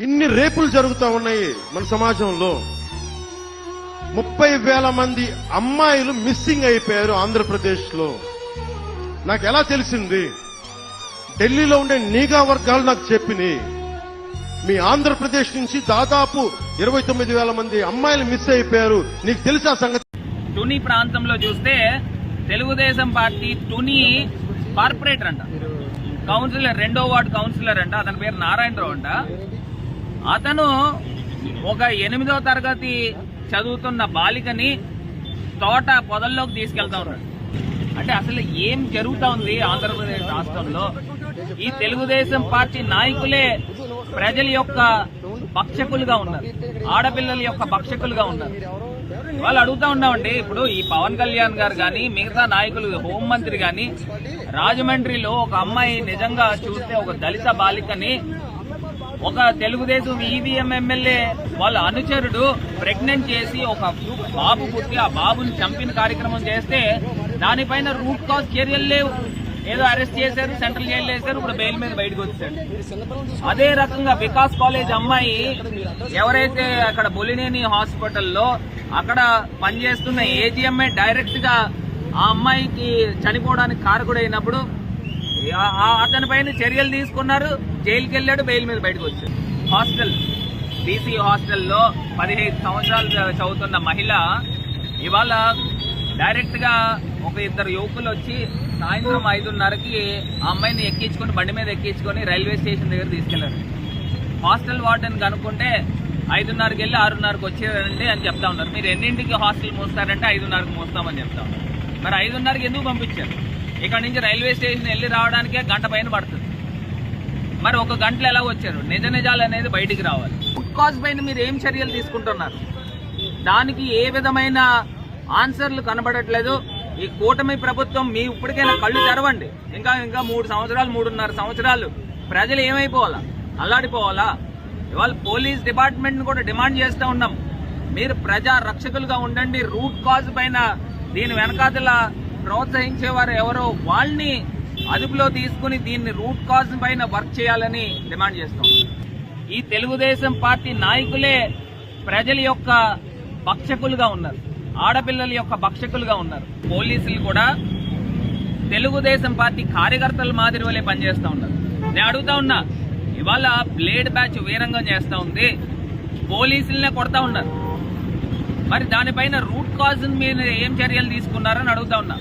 ఇన్ని రేపులు జరుగుతూ ఉన్నాయి మన సమాజంలో. ముప్పై వేల మంది అమ్మాయిలు మిస్సింగ్ అయిపోయారు ఆంధ్రప్రదేశ్లో నాకు ఎలా తెలిసింది? ఢిల్లీలో ఉండే నీగా వర్గాలు నాకు చెప్పినాయి. మీ ఆంధ్రప్రదేశ్ నుంచి దాదాపు ఇరవై తొమ్మిది వేల మంది అమ్మాయిలు మిస్ అయిపోయారు. నీకు తెలుసా సంగతి? తుని ప్రాంతంలో చూస్తే తెలుగుదేశం పార్టీ తుని కార్పొరేటర్ అంట. కౌన్సిలర్ రెండో వార్డు కౌన్సిలర్ అంట. అతని పేరు నారాయణరావు అంట. అతను ఒక ఎనిమిదో తరగతి చదువుతున్న బాలికని తోట పొదల్లోకి తీసుకెళ్తా ఉన్నాడు. అంటే అసలు ఏం జరుగుతా ఉంది ఆంధ్రప్రదేశ్ రాష్ట్రంలో? ఈ తెలుగుదేశం పార్టీ నాయకులే ప్రజల యొక్క భక్షకులుగా ఉన్నారు. ఆడపిల్లల యొక్క భక్షకులుగా ఉన్నారు. వాళ్ళు అడుగుతా ఉన్నామండి ఇప్పుడు ఈ పవన్ కళ్యాణ్ గారు కానీ మిగతా నాయకులు హోంమంత్రి కానీ రాజమండ్రిలో ఒక అమ్మాయి నిజంగా చూస్తే ఒక దళిత బాలికని ఒక తెలుగుదేశం ఈవీఎం ఎమ్మెల్యే వాళ్ళ అనుచరుడు ప్రెగ్నెంట్ చేసి ఒక బాబు పుట్టి ఆ బాబుని చంపిన కార్యక్రమం చేస్తే దానిపైన రూట్ కాజ్ చర్యలు లేవు. ఏదో అరెస్ట్ చేశారు సెంట్రల్ జైలు వేశారు ఇప్పుడు బెయిల్ మీద బయటకు వచ్చాడు అదే రకంగా వికాస్ కాలేజ్ అమ్మాయి ఎవరైతే అక్కడ బొలినేని హాస్పిటల్లో అక్కడ పనిచేస్తున్న ఏజీఎంఏ డైరెక్ట్గా ఆ అమ్మాయికి చనిపోవడానికి కారకుడైనప్పుడు అతని పైన చర్యలు తీసుకున్నారు. జైలుకి వెళ్ళాడు బెయిల్ మీద బయటకు వచ్చాడు. హాస్టల్ బీసీ హాస్టల్లో పదిహేను సంవత్సరాలు చదువుతున్న మహిళ ఇవాళ డైరెక్ట్గా ఒక ఇద్దరు యువకులు వచ్చి సాయంత్రం ఐదున్నరకి ఆ అమ్మాయిని ఎక్కించుకొని బండి మీద ఎక్కించుకొని రైల్వే స్టేషన్ దగ్గర తీసుకెళ్ళారు. హాస్టల్ వార్డెన్ కనుక్కుంటే ఐదున్నరకి వెళ్ళి ఆరున్నరకు వచ్చేదండి అని చెప్తా ఉన్నారు. మీరు ఎన్నింటికి హాస్టల్ మూస్తారంటే ఐదున్నరకు మూస్తామని చెప్తా ఉన్నారు. మరి ఐదున్నరకి ఎందుకు పంపించారు? ఇక్కడ నుంచి రైల్వే స్టేషన్ వెళ్ళి రావడానికే గంట పైన పడుతుంది. మరి ఒక గంటలో ఎలా వచ్చారు? నిజ నిజాలు అనేది బయటికి రావాలి. ఫుడ్ కాజ్ పైన మీరు ఏం చర్యలు తీసుకుంటున్నారు? దానికి ఏ విధమైన ఆన్సర్లు కనబడట్లేదు. ఈ కూటమి ప్రభుత్వం మీ ఇప్పటికైనా కళ్ళు తెరవండి. ఇంకా ఇంకా మూడు సంవత్సరాలు మూడున్నర సంవత్సరాలు ప్రజలు ఏమైపోవాలా? అల్లాడిపోవాలా? ఇవాళ పోలీస్ డిపార్ట్మెంట్ కూడా డిమాండ్ చేస్తూ ఉన్నాం. మీరు ప్రజా రక్షకులుగా ఉండండి. రూట్ కాజ్ పైన దీని వెనకాతల ప్రోత్సహించేవారు ఎవరో వాళ్ళని అదుపులో తీసుకుని దీన్ని రూట్ కాజ్ పైన వర్క్ చేయాలని డిమాండ్ చేస్తాం ఈ తెలుగుదేశం పార్టీ నాయకులే ప్రజల యొక్క భక్షకులుగా ఉన్నారు. ఆడపిల్లల యొక్క భక్షకులుగా ఉన్నారు. పోలీసులు కూడా తెలుగుదేశం పార్టీ కార్యకర్తల మాదిరి వల్లే పనిచేస్తూ ఉన్నారు. నేను అడుగుతా ఉన్నా ఇవాళ బ్లేడ్ బ్యాచ్ వీరంగం చేస్తూ ఉంది. పోలీసులనే కొడతా ఉన్నారు. మరి దానిపైన రూట్ కాజ్ మీద ఏం చర్యలు తీసుకున్నారని అడుగుతా ఉన్నా.